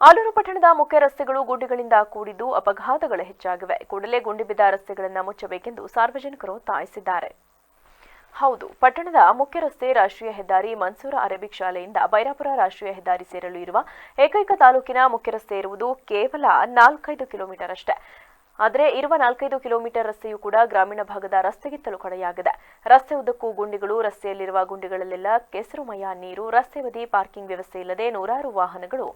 ಆಲೂರು ಪಟ್ಟಣದ ಮುಖ್ಯ ರಸ್ತೆಗಳು ಗುಂಡಿಗಳಿಂದ ಕೂಡಿದ್ದು ಅಪಘಾತಗಳು ಹೆಚ್ಚಾಗಿವೆ. ಕೂಡಲೇ ಗುಂಡಿ ಬಿದ್ದ ರಸ್ತೆಗಳನ್ನು ಮುಚ್ಚಬೇಕೆಂದು ಸಾರ್ವಜನಿಕರು ಒತ್ತಾಯಿಸಿದ್ದಾರೆ. ಹೌದು, ಪಟ್ಟಣದ ಮುಖ್ಯ ರಸ್ತೆ ರಾಷ್ಟ್ರೀಯ ಹೆದ್ದಾರಿ ಮನ್ಸೂರ ಅರೇಬಿಕ್ ಶಾಲೆಯಿಂದ ಬೈರಾಪುರ ರಾಷ್ಟ್ರೀಯ ಹೆದ್ದಾರಿ ಸೇರಲು ಇರುವ ಏಕೈಕ ತಾಲೂಕಿನ ಮುಖ್ಯ ರಸ್ತೆ ಇರುವುದು ಕೇವಲ ನಾಲ್ಕೈದು ಕಿಲೋಮೀಟರ್ ಅಷ್ಟೇ ಆದರೆ ಇರುವ ನಾಲ್ಕೈದು ಕಿಲೋಮೀಟರ್ ರಸ್ತೆಯೂ ಕೂಡ ಗ್ರಾಮೀಣ ಭಾಗದ ರಸ್ತೆಗಿತ್ತಲೂ ಕಡೆಯಾಗಿದೆ ರಸ್ತೆ ಉದ್ದಕ್ಕೂ ಗುಂಡಿಗಳು, ರಸ್ತೆಯಲ್ಲಿರುವ ಗುಂಡಿಗಳಲ್ಲೆಲ್ಲ ಕೆಸರುಮಯ ನೀರು, ರಸ್ತೆ ಬದಿ ಪಾರ್ಕಿಂಗ್ ವ್ಯವಸ್ಥೆ ಇಲ್ಲದೆ ನೂರಾರು ವಾಹನಗಳು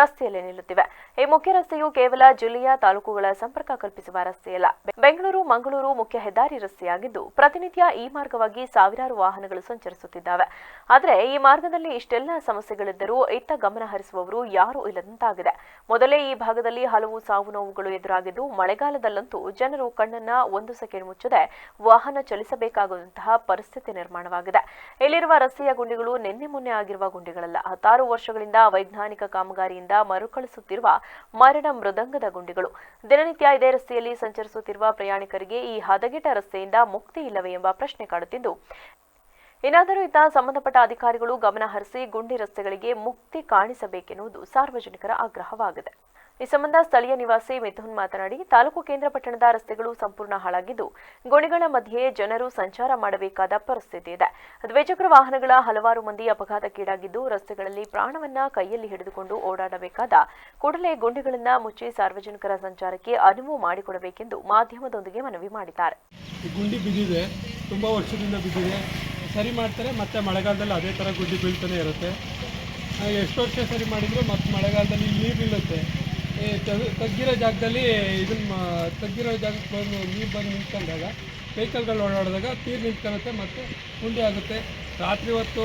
ರಸ್ತೆಯಲ್ಲಿ ನಿಲ್ಲುತ್ತಿವೆ. ಈ ಮುಖ್ಯ ರಸ್ತೆಯು ಕೇವಲ ಜಿಲ್ಲೆಯ ತಾಲೂಕುಗಳ ಸಂಪರ್ಕ ಕಲ್ಪಿಸುವ ರಸ್ತೆಯಲ್ಲ ಬೆಂಗಳೂರು, ಮಂಗಳೂರು ಮುಖ್ಯ ಹೆದ್ದಾರಿ ರಸ್ತೆಯಾಗಿದ್ದು, ಪ್ರತಿನಿತ್ಯ ಈ ಮಾರ್ಗವಾಗಿ ಸಾವಿರಾರು ವಾಹನಗಳು ಸಂಚರಿಸುತ್ತಿದ್ದಾವೆ. ಆದರೆ ಈ ಮಾರ್ಗದಲ್ಲಿ ಇಷ್ಟೆಲ್ಲ ಸಮಸ್ಯೆಗಳಿದ್ದರೂ ಇತ್ತ ಗಮನ ಹರಿಸುವವರು ಯಾರೂ ಇಲ್ಲದಂತಾಗಿದೆ. ಮೊದಲೇ ಈ ಭಾಗದಲ್ಲಿ ಹಲವು ಸಾವು ನೋವುಗಳು ಎದುರಾಗಿದ್ದು ಮಳೆಗಾಲದಲ್ಲಂತೂ ಜನರು ಕಣ್ಣನ್ನ ಒಂದು ಸೆಕೆಂಡ್ ಮುಚ್ಚದೆ ವಾಹನ ಚಲಿಸಬೇಕಾಗುವಂತಹ ಪರಿಸ್ಥಿತಿ ನಿರ್ಮಾಣವಾಗಿದೆ. ಇಲ್ಲಿರುವ ರಸ್ತೆಯ ಗುಂಡಿಗಳು ನಿನ್ನೆ ಮೊನ್ನೆ ಆಗಿರುವ ಗುಂಡಿಗಳಲ್ಲ. ಹತ್ತಾರು ವರ್ಷಗಳಿಂದ ವೈಜ್ಞಾನಿಕ ಕಾಮಗಾರಿಯಿಂದ ಮರುಕಳಿಸುತ್ತಿರುವ ಮರಣ ಮೃದಂಗದ ಗುಂಡಿಗಳು. ದಿನನಿತ್ಯ ಇದೇ ರಸ್ತೆಯಲ್ಲಿ ಸಂಚರಿಸುತ್ತಿರುವ ಪ್ರಯಾಣಿಕರಿಗೆ ಈ ಹದಗೆಟ್ಟ ರಸ್ತೆಯಿಂದ ಮುಕ್ತಿ ಇಲ್ಲವೇ ಎಂಬ ಪ್ರಶ್ನೆ ಕಾಡುತ್ತಿದ್ದು. ಏನಾದರೂ ಇತ್ತ ಸಂಬಂಧಪಟ್ಟ ಅಧಿಕಾರಿಗಳು ಗಮನಹರಿಸಿ ಗುಂಡಿ ರಸ್ತೆಗಳಿಗೆ ಮುಕ್ತಿ ಕಾಣಿಸಬೇಕೆನ್ನುವುದು ಸಾರ್ವಜನಿಕರ ಆಗ್ರಹವಾಗಿದೆ. ಈ ಸಂಬಂಧ ಸ್ಥಳೀಯ ನಿವಾಸಿ ಮಿಥುನ್ ಮಾತನಾಡಿ, ತಾಲೂಕು ಕೇಂದ್ರ ಪಟ್ಟಣದ ರಸ್ತೆಗಳು ಸಂಪೂರ್ಣ ಹಾಳಾಗಿದ್ದು, ಗೋಣಿಗಳ ಮಧ್ಯೆ ಜನರು ಸಂಚಾರ ಮಾಡಬೇಕಾದ ಪರಿಸ್ಥಿತಿ ಇದೆ. ದ್ವಿಚಕ್ರ ವಾಹನಗಳ ಹಲವಾರು ಮಂದಿ ಅಪಘಾತಕ್ಕೀಡಾಗಿದ್ದು, ರಸ್ತೆಗಳಲ್ಲಿ ಪ್ರಾಣವನ್ನ ಕೈಯಲ್ಲಿ ಹಿಡಿದುಕೊಂಡು ಓಡಾಡಬೇಕಾದ ಕೂಡಲೇ ಗುಂಡಿಗಳನ್ನ ಮುಚ್ಚಿ ಸಾರ್ವಜನಿಕರ ಸಂಚಾರಕ್ಕೆ ಅನುವು ಮಾಡಿಕೊಡಬೇಕೆಂದು ಮಾಧ್ಯಮದೊಂದಿಗೆ ಮನವಿ ಮಾಡಿದ್ದಾರೆ. ಗುಂಡಿ ಬಿದ್ದಿದೆ, ತುಂಬ ವರ್ಷದಿಂದ ಬಿದ್ದಿದೆ. ಸರಿ ಮಾಡ್ತಾರೆ, ಮತ್ತೆ ಮಳೆಗಾಲದಲ್ಲಿ ಅದೇ ಥರ ಗುಂಡಿ ಬೀಳ್ತಾನೆ ಇರುತ್ತೆ. ಎಷ್ಟು ವರ್ಷ ಸರಿ ಮಾಡಿದ್ರು, ಮತ್ತೆ ಮಳೆಗಾಲದಲ್ಲಿ ನೀರು ತಗ್- ತಗ್ಗಿರೋ ಜಾಗದಲ್ಲಿ ಇದನ್ನ ತಗ್ಗಿರೋ ಜಾಗಕ್ಕೆ ಬಂದು ನೀರು ಬಂದು ನಿಂತ್ಕೊಂಡಾಗ ವೆಹಿಕಲ್ಗಳು ಓಡಾಡಿದಾಗ ನೀರು ನಿಂತ್ಕೊಳ್ಳುತ್ತೆ ಮತ್ತು ಗುಂಡಿ ಆಗುತ್ತೆ. ರಾತ್ರಿ ಹೊತ್ತು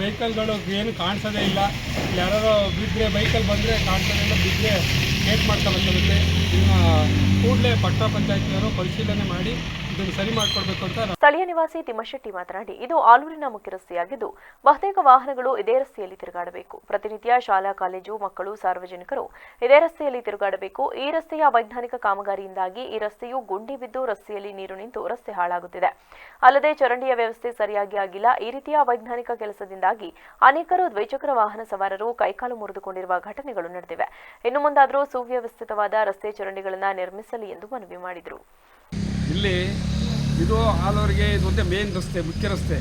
ವೆಹಿಕಲ್ಗಳು ಏನು ಕಾಣಿಸೋದೇ ಇಲ್ಲ. ಯಾರೋ ಬಿದ್ದರೆ ವೆಹಿಕಲ್ ಬಂದರೆ ಕಾಣಿಸೋದೇ ಇಲ್ಲ. ಬಿದ್ದರೆ ಗೇಟ್ ಮಾಡ್ಕೊಬೇಕಾಗುತ್ತೆ ಇನ್ನು ಕೂಡಲೇ ಪಟ್ಟಣ ಪಂಚಾಯತಿಯವರು ಪರಿಶೀಲನೆ ಮಾಡಿ ಸ್ಥಳೀಯ ನಿವಾಸಿ ತಿಮ್ಮಶೆಟ್ಟಿ ಮಾತನಾಡಿ, ಇದು ಆಲೂರಿನ ಮುಖ್ಯ ರಸ್ತೆಯಾಗಿದ್ದು ಬಹುತೇಕ ವಾಹನಗಳು ಇದೇ ರಸ್ತೆಯಲ್ಲಿ ತಿರುಗಾಡಬೇಕು. ಪ್ರತಿನಿತ್ಯ ಶಾಲಾ, ಕಾಲೇಜು, ಮಕ್ಕಳು, ಸಾರ್ವಜನಿಕರು ಇದೇ ರಸ್ತೆಯಲ್ಲಿ ತಿರುಗಾಡಬೇಕು. ಈ ರಸ್ತೆಯ ವೈಜ್ಞಾನಿಕ ಕಾಮಗಾರಿಯಿಂದಾಗಿ ಈ ರಸ್ತೆಯು ಗುಂಡಿ ಬಿದ್ದು ರಸ್ತೆಯಲ್ಲಿ ನೀರು ನಿಂತು ರಸ್ತೆ ಹಾಳಾಗುತ್ತಿದೆ. ಅಲ್ಲದೆ ಚರಂಡಿಯ ವ್ಯವಸ್ಥೆ ಸರಿಯಾಗಿ ಆಗಿಲ್ಲ. ಈ ರೀತಿಯ ವೈಜ್ಞಾನಿಕ ಕೆಲಸದಿಂದಾಗಿ ಅನೇಕರು ದ್ವಿಚಕ್ರ ವಾಹನ ಸವಾರರು ಕೈಕಾಲು ಮುರಿದುಕೊಂಡಿರುವ ಘಟನೆಗಳು ನಡೆದಿವೆ. ಇನ್ನು ಮುಂದಾದರೂ ಸುವ್ಯವಸ್ಥಿತವಾದ ರಸ್ತೆ ಚರಂಡಿಗಳನ್ನು ನಿರ್ಮಿಸಲಿ ಎಂದು ಮನವಿ ಮಾಡಿದರು. ಇಲ್ಲಿ ಇದು ಆಲೂರಿಗೆ ಇದು ಒಂದೇ ಮೇನ್ ರಸ್ತೆ, ಮುಖ್ಯ ರಸ್ತೆ.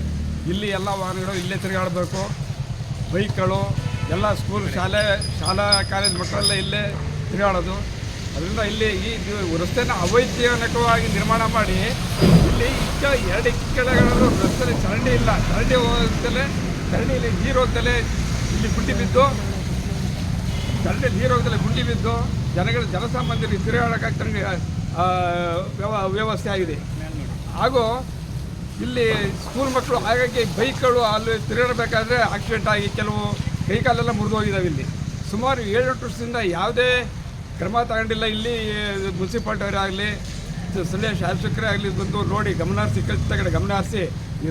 ಇಲ್ಲಿ ಎಲ್ಲ ವಾಹನಗಳು ಇಲ್ಲೇ ತಿರುಗಾಡಬೇಕು. ಬೈಕ್ಗಳು ಎಲ್ಲ ಸ್ಕೂಲ್ ಶಾಲೆ, ಶಾಲಾ ಕಾಲೇಜ್ ಮಕ್ಕಳೆಲ್ಲ ಇಲ್ಲೇ ತಿರುಗಾಡೋದು. ಅದರಿಂದ ಇಲ್ಲಿ ಈ ರಸ್ತೆನ ಅವೈಜ್ಞಾನಿಕವಾಗಿ ನಿರ್ಮಾಣ ಮಾಡಿ ಇಲ್ಲಿ ಇಷ್ಟ ಎರಡು ಕಡೆಗಳಲ್ಲೂ ರಸ್ತೆಯಲ್ಲಿ ಚರಂಡಿ ಇಲ್ಲ. ಚರಂಡಿ ಹೋಗ್ತಲೇ ಚರಂಡಿಯಲ್ಲಿ ನೀರು ಹೋಗ್ತಲೇ ಇಲ್ಲಿ ಗುಂಡಿ ಬಿದ್ದು, ಚರಂಡಿ ನೀರು ಹೋಗ್ತಲೇ ಗುಂಡಿ ಬಿದ್ದು ಜನಗಳು ಜನಸಾಮಾನ್ಯರಿಗೆ ತಿರುಗಾಡೋಕ್ಕಾಗ್ತಂಗೆ ವ್ಯವ ವ್ಯವಸ್ಥೆ ಆಗಿದೆ. ಹಾಗೂ ಇಲ್ಲಿ ಸ್ಕೂಲ್ ಮಕ್ಕಳು ಹಾಗಾಗಿ ಬೈಕ್ಗಳು ಅಲ್ಲಿ ತಿರುಗಾಡಬೇಕಾದ್ರೆ ಆಕ್ಸಿಡೆಂಟ್ ಆಗಿ ಕೆಲವು ಕೈಕಾಲೆಲ್ಲ ಮುರಿದು ಹೋಗಿದ್ದಾವೆ ಇಲ್ಲಿ. ಸುಮಾರು ಏಳೆಂಟು ವರ್ಷದಿಂದ ಯಾವುದೇ ಕ್ರಮ ತಗೊಂಡಿಲ್ಲ ಇಲ್ಲಿ ಮುನ್ಸಿಪಾಲ್ಟಿಯವರೇ ಆಗಲಿ ಸ್ಥಳೀಯ ಶಾಸಕರೇ ಆಗಲಿ ಬಂದು ನೋಡಿ ಗಮನ ಹರಿಸಿ ಕಡೆ ಗಮನ ಹರಿಸಿ